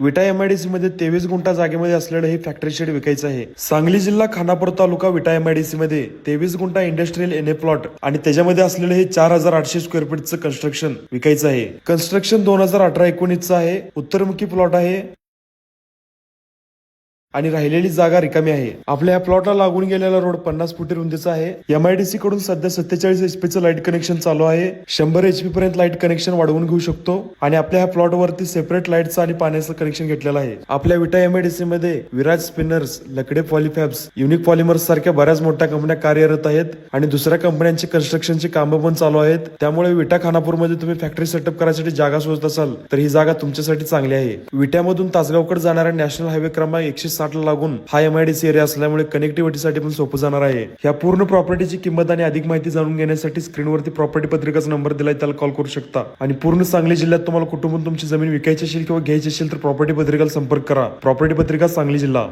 विटा एमआयडीसी मध्ये तेवीस गुंठा जागेमध्ये असलेलं हे फॅक्टरी शेड विकायचं आहे. सांगली जिल्हा खानापूर तालुका विटा एमआयडीसी मध्ये तेवीस गुंठा इंडस्ट्रियल एन ए प्लॉट आणि त्याच्यामध्ये असलेलं हे चार हजार आठशे स्क्वेअर फीटचं कन्स्ट्रक्शन विकायचं आहे. कन्स्ट्रक्शन दोन हजार अठरा एकोणीसचं आहे. उत्तरमुखी प्लॉट आहे. आणि राहिलेली जागा रिकामी आहे. आपल्या या प्लॉटला लागून गेलेला रोड पन्नास फुटी रुंदीचा आहे. एमआयडीसी कडून सध्या सत्तेचाळीस एचपीचं लाइट कनेक्शन चालू आहे. शंभर एचपी पर्यंत लाइट कनेक्शन वाढवून घेऊ शकतो. आणि आपल्या ह्या प्लॉट वरती सेपरेट लाईटचं आणि पाण्याचं कनेक्शन घेतलेलं आहे. आपल्या विटा एमआयडीसी मध्ये Viraj spinners Lakade Polyfabs Unique Polymers सारख्या बऱ्याच मोठ्या कंपन्या कार्यरत आहेत. आणि दुसऱ्या कंपन्यांची कन्स्ट्रक्शनची कामं पण चालू आहेत. त्यामुळे विटा खानापूरमध्ये तुम्ही फॅक्टरी सेटअप करायसाठी जागा शोधत असाल तर ही जागा तुमच्यासाठी चांगली आहे. विट्यामधून तासगावकडे जाणाऱ्या नॅशनल हायवे क्रमांक एकशे साठ लागून हा एमआयडीसी एरिया असल्यामुळे कनेक्टिव्हिटीसाठी पण सोपं जाणार आहे. ह्या पूर्ण प्रॉपर्टीची किंमत आणि अधिक माहिती जाणून घेण्यासाठी स्क्रीनवरती प्रॉपर्टी पत्रिकाचा नंबर दिलाय त्याला कॉल करू शकता. आणि पूर्ण सांगली जिल्ह्यात तुम्हाला कुटुंबून तुमची जमीन विकायची असेल किंवा घ्यायची असेल तर प्रॉपर्टी पत्रिकाला संपर्क करा. प्रॉपर्टी पत्रिका सांगली जिल्हा.